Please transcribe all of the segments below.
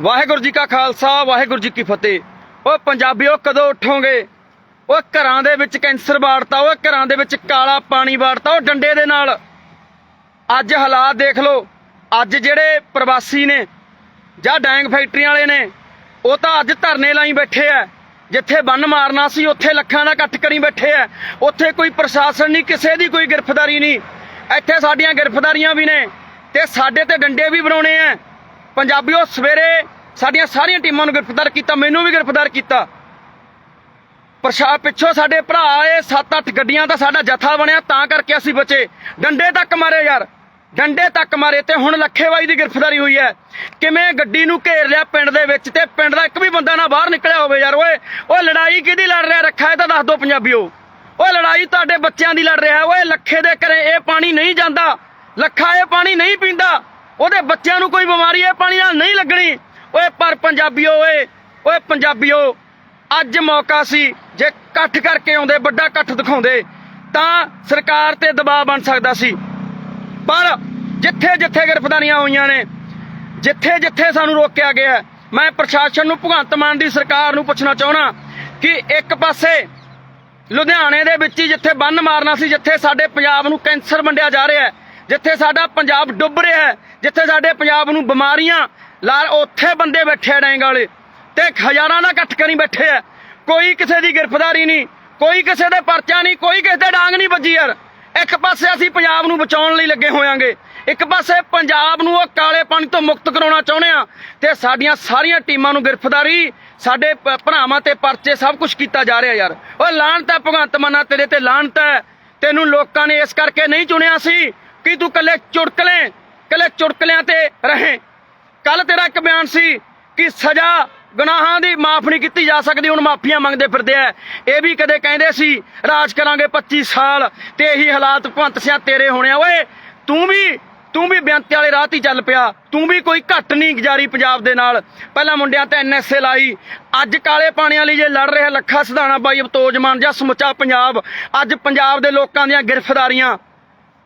ਵਾਹਿਗੁਰੂ ਜੀ ਕਾ ਖਾਲਸਾ, ਵਾਹਿਗੁਰੂ ਜੀ ਕੀ ਫਤਿਹ। ਓਏ ਪੰਜਾਬੀਓ, ਕਦੋਂ ਉਠੋਗੇ? ਓਏ ਘਰਾਂ ਦੇ ਵਿੱਚ ਕੈਂਸਰ ਬਾੜਤਾ ਓਏ ਘਰਾਂ ਦੇ ਵਿੱਚ ਕਾਲਾ ਪਾਣੀ ਬਾੜਤਾ ਓ ਡੰਡੇ ਦੇ ਨਾਲ। ਅੱਜ ਹਾਲਾਤ ਦੇਖ ਲਓ। ਅੱਜ ਜਿਹੜੇ ਪ੍ਰਵਾਸੀ ਨੇ ਜਾਂ ਡੈਂਗ ਫੈਕਟਰੀਆਂ ਵਾਲੇ ਨੇ, ਉਹ ਤਾਂ ਅੱਜ ਧਰਨੇ ਲਾਈ ਬੈਠੇ ਐ। ਜਿੱਥੇ ਬੰਨ ਮਾਰਨਾ ਸੀ, ਉੱਥੇ ਲੱਖਾਂ ਦਾ ਇਕੱਠ ਕਰੀ ਬੈਠੇ ਐ। ਉੱਥੇ ਕੋਈ ਪ੍ਰਸ਼ਾਸਨ ਨਹੀਂ, ਕਿਸੇ ਦੀ ਕੋਈ ਗ੍ਰਿਫਤਾਰੀ ਨਹੀਂ। ਇੱਥੇ ਸਾਡੀਆਂ ਗ੍ਰਿਫਤਾਰੀਆਂ ਵੀ ਨੇ ਤੇ ਸਾਡੇ ਤੇ ਡੰਡੇ ਵੀ ਬਣਾਉਣੇ ਐ। ਪੰਜਾਬੀਓ, ਸਵੇਰੇ ਸਾਡੀਆਂ ਸਾਰੀਆਂ ਟੀਮਾਂ ਨੂੰ ਗ੍ਰਿਫਤਾਰ ਕੀਤਾ, ਮੈਨੂੰ ਵੀ ਗ੍ਰਿਫਤਾਰ ਕੀਤਾ। ਪ੍ਰਸ਼ਾ ਪਿੱਛੋਂ ਸਾਡੇ ਭਰਾ ਆਏ 7-8 ਗੱਡੀਆਂ ਦਾ ਸਾਡਾ ਜਥਾ ਬਣਿਆ, ਤਾਂ ਕਰਕੇ ਅਸੀਂ ਬਚੇ। ਡੰਡੇ ਤੱਕ ਮਾਰੇ ਯਾਰ, ਡੰਡੇ ਤੱਕ ਮਾਰੇ ਤੇ ਹੁਣ ਲੱਖੇਵਾਈ ਦੀ ਗ੍ਰਿਫਤਾਰੀ ਹੋਈ ਹੈ। ਕਿਵੇਂ ਗੱਡੀ ਨੂੰ ਘੇਰ ਲਿਆ ਪਿੰਡ ਦੇ ਵਿੱਚ ਤੇ ਪਿੰਡ ਦਾ ਇੱਕ ਵੀ ਬੰਦਾ ਨਾ ਬਾਹਰ ਨਿਕਲਿਆ ਹੋਵੇ ਯਾਰ, ਓਏ ਓਏ, ਲੜਾਈ ਕਿਹਦੀ ਲੜ ਰਿਹਾ? ਰੱਖਾ ਇਹ ਤਾਂ ਦੱਸ ਦਿਓ ਪੰਜਾਬੀਓ। ਉਹ ਲੜਾਈ ਤੁਹਾਡੇ ਬੱਚਿਆਂ ਦੀ ਲੜ ਰਿਹਾ, ਓਏ, ਲੱਖੇ ਦੇ ਘਰੇ ਇਹ ਪਾਣੀ ਨਹੀਂ ਜਾਂਦਾ, ਲੱਖਾ ਇਹ ਪਾਣੀ ਨਹੀਂ ਉਹਦੇ ਬੱਚਿਆਂ ਨੂੰ ਕੋਈ ਬਿਮਾਰੀ ਇਹ ਪਾਣੀ ਨਾਲ ਨਹੀਂ ਲੱਗਣੀ। ਓਏ ਪਰ ਪੰਜਾਬੀਓ ਓਏ ਓਏ ਪੰਜਾਬੀਓ ਅੱਜ ਮੌਕਾ ਸੀ ਜੇ ਇਕੱਠ ਕਰਕੇ ਆਉਂਦੇ, ਵੱਡਾ ਇਕੱਠ ਦਿਖਾਉਂਦੇ, ਤਾਂ ਸਰਕਾਰ ਤੇ ਦਬਾਅ ਬਣ ਸਕਦਾ ਸੀ। ਪਰ ਜਿੱਥੇ ਜਿੱਥੇ ਗ੍ਰਿਫਤਾਰੀਆਂ ਹੋਈਆਂ ਨੇ, ਜਿੱਥੇ ਜਿੱਥੇ ਸਾਨੂੰ ਰੋਕਿਆ ਗਿਆ, ਮੈਂ ਪ੍ਰਸ਼ਾਸਨ ਨੂੰ, ਭਗਵੰਤ ਮਾਨ ਦੀ ਸਰਕਾਰ ਨੂੰ ਪੁੱਛਣਾ ਚਾਹਣਾ ਕਿ ਇੱਕ ਪਾਸੇ ਲੁਧਿਆਣੇ ਦੇ ਵਿੱਚ ਹੀ ਜਿੱਥੇ ਬੰਨ ਮਾਰਨਾ ਸੀ, ਜਿੱਥੇ ਸਾਡੇ ਪੰਜਾਬ ਨੂੰ ਕੈਂਸਰ ਵੰਡਿਆ ਜਾ ਰਿਹਾ ਹੈ ਜਿੱਥੇ ਸਾਡਾ ਪੰਜਾਬ ਡੁੱਬ ਰਿਹਾ ਹੈ, ਜਿੱਥੇ ਸਾਡੇ ਪੰਜਾਬ ਨੂੰ ਬਿਮਾਰੀਆਂ ਲਾ ਉੱਥੇ ਬੰਦੇ ਬੈਠੇ ਆ ਡੈਂਗ ਵਾਲੇ ਤੇ ਹਜ਼ਾਰਾਂ ਦਾ ਇਕੱਠ ਕਰੀ ਬੈਠੇ ਆ। ਕੋਈ ਕਿਸੇ ਦੀ ਗ੍ਰਿਫਤਾਰੀ ਨਹੀਂ, ਕੋਈ ਕਿਸੇ ਦੇ ਪਰਚਾ ਨਹੀਂ, ਕੋਈ ਕਿਸੇ ਦੇ ਡਾਂਗ ਨਹੀਂ ਵੱਜੀ ਯਾਰ। ਇੱਕ ਪਾਸੇ ਅਸੀਂ ਪੰਜਾਬ ਨੂੰ ਬਚਾਉਣ ਲਈ ਲੱਗੇ ਹੋਵਾਂਗੇ ਇੱਕ ਪਾਸੇ ਪੰਜਾਬ ਨੂੰ ਉਹ ਕਾਲੇ ਪਾਣੀ ਤੋਂ ਮੁਕਤ ਕਰਾਉਣਾ ਚਾਹੁੰਦੇ ਆ ਤੇ ਸਾਡੀਆਂ ਸਾਰੀਆਂ ਟੀਮਾਂ ਨੂੰ ਗ੍ਰਿਫਤਾਰੀ, ਸਾਡੇ ਭਰਾਵਾਂ ਤੇ ਪਰਚੇ ਸਭ ਕੁਝ ਕੀਤਾ ਜਾ ਰਿਹਾ ਯਾਰ। ਉਹ ਲਾਹਨਤ ਹੈ ਭਗਵੰਤ ਮਾਨਾ ਤੇਰੇ ਤੇ ਲਾਹਨਤ ਹੈ। ਤੈਨੂੰ ਲੋਕਾਂ ਨੇ ਇਸ ਕਰਕੇ ਨਹੀਂ ਚੁਣਿਆ ਸੀ ਕਿ ਤੂੰ ਕੱਲੇ ਚੁਟਕਲੇ ਕੱਲੇ ਚੁਟਕਲਿਆਂ ਤੇ ਰਹੇ। ਕੱਲ ਤੇਰਾ ਇੱਕ ਬਿਆਨ ਸੀ ਕਿ ਸਜ਼ਾ ਗੁਨਾਹਾਂ ਦੀ ਮਾਫ ਨਹੀਂ ਕੀਤੀ ਜਾ ਸਕਦੀ, ਹੁਣ ਮਾਫੀਆਂ ਮੰਗਦੇ ਫਿਰਦੇ ਆ। ਇਹ ਵੀ ਕਦੇ ਕਹਿੰਦੇ ਸੀ, ਰਾਜ ਕਰਾਂਗੇ 25 ਸਾਲ ਤੇ ਇਹੀ ਹਾਲਾਤ ਭੰਤ ਸਿਆ ਤੇਰੇ ਹੋਣੇ ਆ। ਓਏ, ਤੂੰ ਵੀ ਤੂੰ ਵੀ ਬਿਆੰਤੇ ਵਾਲੇ ਰਾਹ 'ਤੇ ਚੱਲ ਪਿਆ। ਤੂੰ ਵੀ ਕੋਈ ਘੱਟ ਨਹੀਂ ਗੁਜ਼ਾਰੀ ਪੰਜਾਬ ਦੇ ਨਾਲ। ਪਹਿਲਾਂ ਮੁੰਡਿਆਂ ਤੇ ਐਨਐਸਏ ਲਾਈ। ਅੱਜ ਕਾਲੇ ਪਾਣੀਆਂ ਲਈ ਜੇ ਲੜ ਰਿਹਾ ਲੱਖਾ ਸਿਧਾਣਾ ਬਾਈ ਅਬਤੋਜ ਮਾਨ ਜਾਂ ਸਮੁੱਚਾ ਪੰਜਾਬ। ਅੱਜ ਪੰਜਾਬ ਦੇ ਲੋਕਾਂ ਦੀਆਂ ਗ੍ਰਿਫਤਾਰੀਆਂ।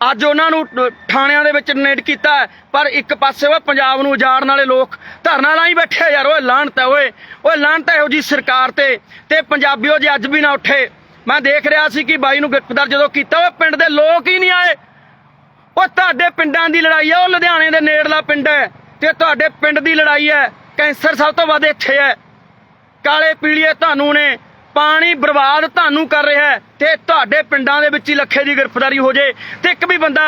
ਅੱਜ ਉਹਨਾਂ ਨੂੰ ਥਾਣਿਆਂ ਦੇ ਵਿੱਚ ਨੇਟ ਕੀਤਾ ਪਰ ਇੱਕ ਪਾਸੇ ਉਹ ਪੰਜਾਬ ਨੂੰ ਉਜਾੜਨ ਵਾਲੇ ਲੋਕ ਧਰਨਾ ਲਾਈ ਬੈਠੇ ਯਾਰ, ਓਏ ਲਾਹਨਤ ਹੈ ਓਏ। ਓਏ ਲਾਹਨਤ ਹੈ ਉਹ ਜੀ ਸਰਕਾਰ ਤੇ। ਤੇ ਪੰਜਾਬੀਓ ਜੇ ਅੱਜ ਵੀ ਨਾ ਉੱਠੇ, ਮੈਂ ਦੇਖ ਰਿਹਾ ਸੀ ਕਿ ਬਾਈ ਨੂੰ ਗ੍ਰਿਫਤਾਰ ਜਦੋਂ ਕੀਤਾ ਉਹ ਪਿੰਡ ਦੇ ਲੋਕ ਹੀ ਨਹੀਂ ਆਏ। ਉਹ ਤੁਹਾਡੇ ਪਿੰਡਾਂ ਦੀ ਲੜਾਈ ਹੈ ਉਹ ਲੁਧਿਆਣੇ ਦੇ ਨੇੜਲਾ ਪਿੰਡ ਹੈ। ਤੇ ਤੁਹਾਡੇ ਪਿੰਡ ਦੀ ਲੜਾਈ ਹੈ, ਕੈਂਸਰ ਸਭ ਤੋਂ ਵੱਧ ਇੱਥੇ ਹੈ। ਕਾਲੇ ਪੀਲੀਏ ਤੁਹਾਨੂੰ ਨੇ ਪਾਣੀ ਬਰਬਾਦ ਤੁਹਾਨੂੰ ਕਰ ਰਿਹਾ ਹੈ ਤੇ ਤੁਹਾਡੇ ਪਿੰਡਾਂ ਦੇ ਵਿੱਚ ਹੀ ਲੱਖੇ ਦੀ ਗ੍ਰਿਫਤਾਰੀ ਹੋ ਜੇ ਤੇ ਇੱਕ ਵੀ ਬੰਦਾ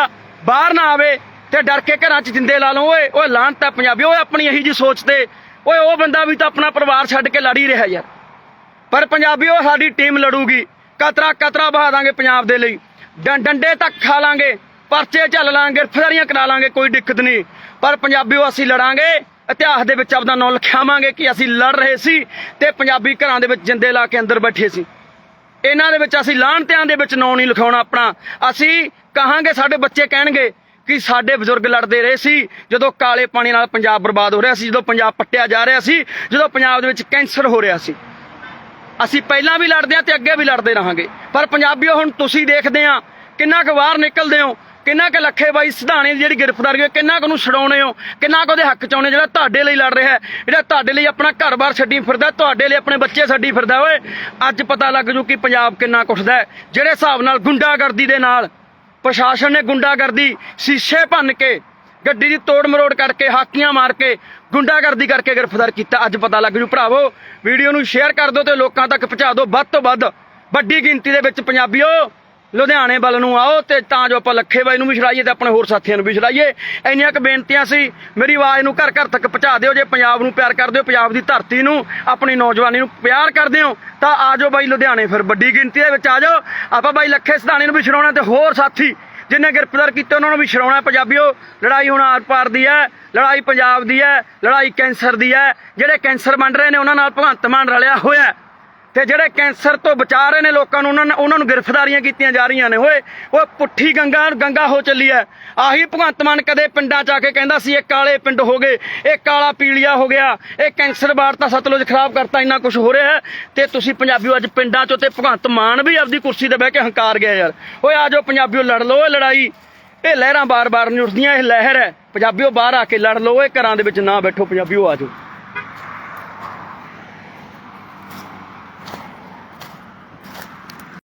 ਬਾਹਰ ਨਾ ਆਵੇ ਤੇ ਡਰ ਕੇ ਘਰਾਂ 'ਚ ਜਿੰਦੇ ਲਾ ਲਓ, ਓਏ ਓਏ, ਲਾਹਨਤ ਪੰਜਾਬੀ ਓਏ, ਆਪਣੀ ਇਹੀ ਜੀ ਸੋਚ ਤੇ। ਓਏ, ਉਹ ਬੰਦਾ ਵੀ ਤਾਂ ਆਪਣਾ ਪਰਿਵਾਰ ਛੱਡ ਕੇ ਲੜ ਹੀ ਰਿਹਾ ਯਾਰ। ਪਰ ਪੰਜਾਬੀਓ, ਸਾਡੀ ਟੀਮ ਲੜੂਗੀ। ਕਤਰਾ ਕਤਰਾ ਬਹਾ ਦਾਂਗੇ ਪੰਜਾਬ ਦੇ ਲਈ। ਡੰਡੇ ਤੱਕ ਖਾ ਲਾਂਗੇ, ਪਰਚੇ ਝੱਲ ਲਾਂਗੇ, ਗ੍ਰਿਫਤਾਰੀਆਂ ਕਰਾ ਲਾਂਗੇ, ਕੋਈ ਦਿੱਕਤ ਨਹੀਂ। ਪਰ ਪੰਜਾਬੀਓ, ਅਸੀਂ ਲੜਾਂਗੇ। ਇਤਿਹਾਸ ਦੇ ਵਿੱਚ ਆਪਦਾ ਨਾਂ ਲਿਖਾਵਾਂਗੇ ਕਿ ਅਸੀਂ ਲੜ ਰਹੇ ਸੀ ਤੇ ਪੰਜਾਬੀ ਘਰਾਂ ਦੇ ਵਿੱਚ ਜਿੰਦੇ ਲਾ ਕੇ ਅੰਦਰ ਬੈਠੇ ਸੀ। ਇਹਨਾਂ ਦੇ ਵਿੱਚ ਅਸੀਂ ਲਾਹਨਤਿਆਂ ਦੇ ਵਿੱਚ ਨਾਂ ਨਹੀਂ ਲਿਖਾਉਣਾ ਆਪਣਾ। ਅਸੀਂ ਕਹਾਂਗੇ, ਸਾਡੇ ਬੱਚੇ ਕਹਿਣਗੇ ਕਿ ਸਾਡੇ ਬਜ਼ੁਰਗ ਲੜਦੇ ਰਹੇ ਸੀ, ਜਦੋਂ ਕਾਲੇ ਪਾਣੀ ਨਾਲ ਪੰਜਾਬ ਬਰਬਾਦ ਹੋ ਰਿਹਾ ਸੀ, ਜਦੋਂ ਪੰਜਾਬ ਪੱਟਿਆ ਜਾ ਰਿਹਾ ਸੀ, ਜਦੋਂ ਪੰਜਾਬ ਦੇ ਵਿੱਚ ਕੈਂਸਰ ਹੋ ਰਿਹਾ ਸੀ। ਅਸੀਂ ਪਹਿਲਾਂ ਵੀ ਲੜਦੇ ਹਾਂ ਤੇ ਅੱਗੇ ਵੀ ਲੜਦੇ ਰਹਾਂਗੇ। ਪਰ ਪੰਜਾਬੀਓ, ਹੁਣ ਤੁਸੀਂ ਦੇਖਦੇ ਆ ਕਿੰਨਾ ਕੁ ਬਾਹਰ ਨਿਕਲਦੇ ਹੋ। ਕਿੰਨਾ ਕੁ ਲੱਖੇ ਬਾਈ ਸਿਧਾਣੇ ਦੀ ਜਿਹੜੀ ਗ੍ਰਿਫਤਾਰੀ ਹੋਈ, ਕਿੰਨਾ ਕੁ ਨੂੰ ਛਡਾਉਣੇ ਹੋ, ਕਿੰਨਾ ਕੁ ਉਹਦੇ ਹੱਕ ਚ ਆਉਣੇ ਜਿਹੜਾ ਤੁਹਾਡੇ ਲਈ ਲੜ ਰਿਹਾ ਹੈ, ਜਿਹੜਾ ਤੁਹਾਡੇ ਲਈ ਆਪਣਾ ਘਰ-ਬਾਰ ਛੱਡੀ ਫਿਰਦਾ, ਤੁਹਾਡੇ ਲਈ ਆਪਣੇ ਬੱਚੇ ਛੱਡੀ ਫਿਰਦਾ ਓਏ, ਅੱਜ ਪਤਾ ਲੱਗ ਜੂ ਕਿ ਪੰਜਾਬ ਕਿੰਨਾ ਕੁੱਟਦਾ ਹੈ। ਜਿਹੜੇ ਹਿਸਾਬ ਨਾਲ ਗੁੰਡਾਗਰਦੀ ਦੇ ਨਾਲ ਪ੍ਰਸ਼ਾਸਨ ਨੇ ਗੁੰਡਾਗਰਦੀ ਸ਼ੀਸ਼ੇ ਭੰਨ ਕੇ, ਗੱਡੀ ਦੀ ਤੋੜ ਮਰੋੜ ਕਰਕੇ, ਹਾਕੀਆਂ ਮਾਰ ਕੇ ਗੁੰਡਾਗਰਦੀ ਕਰਕੇ ਗ੍ਰਿਫਤਾਰ ਕੀਤਾ, ਅੱਜ ਪਤਾ ਲੱਗ ਜੂ। ਭਰਾਵੋ, ਵੀਡੀਓ ਨੂੰ ਸ਼ੇਅਰ ਕਰ ਦਿਓ ਤੇ ਲੋਕਾਂ ਤੱਕ ਪਹੁੰਚਾ ਦਿਓ। ਵੱਧ ਤੋਂ ਵੱਧ ਵੱਡੀ ਗਿਣਤੀ ਦੇ ਵਿੱਚ ਪੰਜਾਬੀਓ ਲੁਧਿਆਣੇ ਵੱਲ ਨੂੰ ਆਓ ਤੇ ਤਾਂ ਜੋ ਆਪਾਂ ਲੱਖੇ ਬਾਈ ਨੂੰ ਵੀ ਛੜਾਈਏ ਤੇ ਆਪਣੇ ਹੋਰ ਸਾਥੀਆਂ ਨੂੰ ਵੀ ਛੜਾਈਏ ਇੰਨੀਆਂ ਕੁ ਬੇਨਤੀਆਂ ਸੀ, ਮੇਰੀ ਆਵਾਜ਼ ਨੂੰ ਘਰ ਘਰ ਤੱਕ ਪਹੁੰਚਾ ਦਿਓ, ਜੇ ਪੰਜਾਬ ਨੂੰ ਪਿਆਰ ਕਰਦੇ ਹੋ ਪੰਜਾਬ ਦੀ ਧਰਤੀ ਨੂੰ, ਆਪਣੀ ਨੌਜਵਾਨੀ ਨੂੰ ਪਿਆਰ ਕਰਦੇ ਹੋ ਤਾਂ ਆ ਜਾਓ ਬਾਈ ਲੁਧਿਆਣੇ ਫਿਰ। ਵੱਡੀ ਗਿਣਤੀ ਦੇ ਵਿੱਚ ਆ ਜਾਓ। ਆਪਾਂ ਬਾਈ ਲੱਖੇ ਸਿਧਾਣੇ ਨੂੰ ਵੀ ਛਡਾਉਣਾ ਤੇ ਹੋਰ ਸਾਥੀ ਜਿੰਨੇ ਗ੍ਰਿਫਤਾਰ ਕੀਤੇ ਉਹਨਾਂ ਨੂੰ ਵੀ ਛਡਾਉਣਾ ਪੰਜਾਬੀਓ। ਲੜਾਈ ਹੁਣ ਆਰ ਪਾਰ ਦੀ ਹੈ, ਲੜਾਈ ਪੰਜਾਬ ਦੀ ਹੈ, ਲੜਾਈ ਕੈਂਸਰ ਦੀ ਹੈ। ਜਿਹੜੇ ਕੈਂਸਰ ਵੰਡ ਰਹੇ ਨੇ, ਉਹਨਾਂ ਨਾਲ ਭਗਵੰਤ ਮਾਨ ਰਲਿਆ ਹੋਇਆ ਤੇ ਜਿਹੜੇ ਕੈਂਸਰ ਤੋਂ ਬਚਾ ਰਹੇ ਨੇ ਲੋਕਾਂ ਨੂੰ, ਉਹਨਾਂ ਨੇ ਉਹਨਾਂ ਨੂੰ ਗ੍ਰਿਫਤਾਰੀਆਂ ਕੀਤੀਆਂ ਜਾ ਰਹੀਆਂ ਨੇ। ਓਏ ਉਹ ਪੁੱਠੀ ਗੰਗਾ ਗੰਗਾ ਹੋ ਚੱਲੀ ਐ। ਆਹੀ ਭਗਵੰਤ ਮਾਨ ਕਦੇ ਪਿੰਡਾਂ ਚ ਆ ਕੇ ਕਹਿੰਦਾ ਸੀ, ਇਹ ਕਾਲੇ ਪਿੰਡ ਹੋ ਗਏ, ਇਹ ਕਾਲਾ ਪੀਲੀਆ ਹੋ ਗਿਆ, ਇਹ ਕੈਂਸਰ ਬਾੜਤਾ ਸਤਲੁਜ ਖਰਾਬ ਕਰਤਾ, ਇੰਨਾ ਕੁਝ ਹੋ ਰਿਹਾ ਹੈ ਤੇ ਤੁਸੀਂ ਪੰਜਾਬੀਓ ਅੱਜ ਪਿੰਡਾਂ ਚੋਂ ਤੇ ਭਗਵੰਤ ਮਾਨ ਵੀ ਆਪਦੀ ਕੁਰਸੀ ਤੇ ਬਹਿ ਕੇ ਹੰਕਾਰ ਗਿਆ ਯਾਰ। ਓਏ, ਆ ਜਾਓ ਪੰਜਾਬੀਓ, ਲੜ ਲਓ ਇਹ ਲੜਾਈ। ਇਹ ਲਹਿਰਾਂ ਬਾਰ-ਬਾਰ ਨਹੀਂ ਉੱਠਦੀਆਂ, ਇਹ ਲਹਿਰ ਹੈ ਪੰਜਾਬੀਓ ਬਾਹਰ ਆ ਕੇ ਲੜ ਲਓ ਇਹ ਘਰਾਂ ਦੇ ਵਿੱਚ ਨਾ ਬੈਠੋ, ਪੰਜਾਬੀਓ ਆ ਜਾਓ।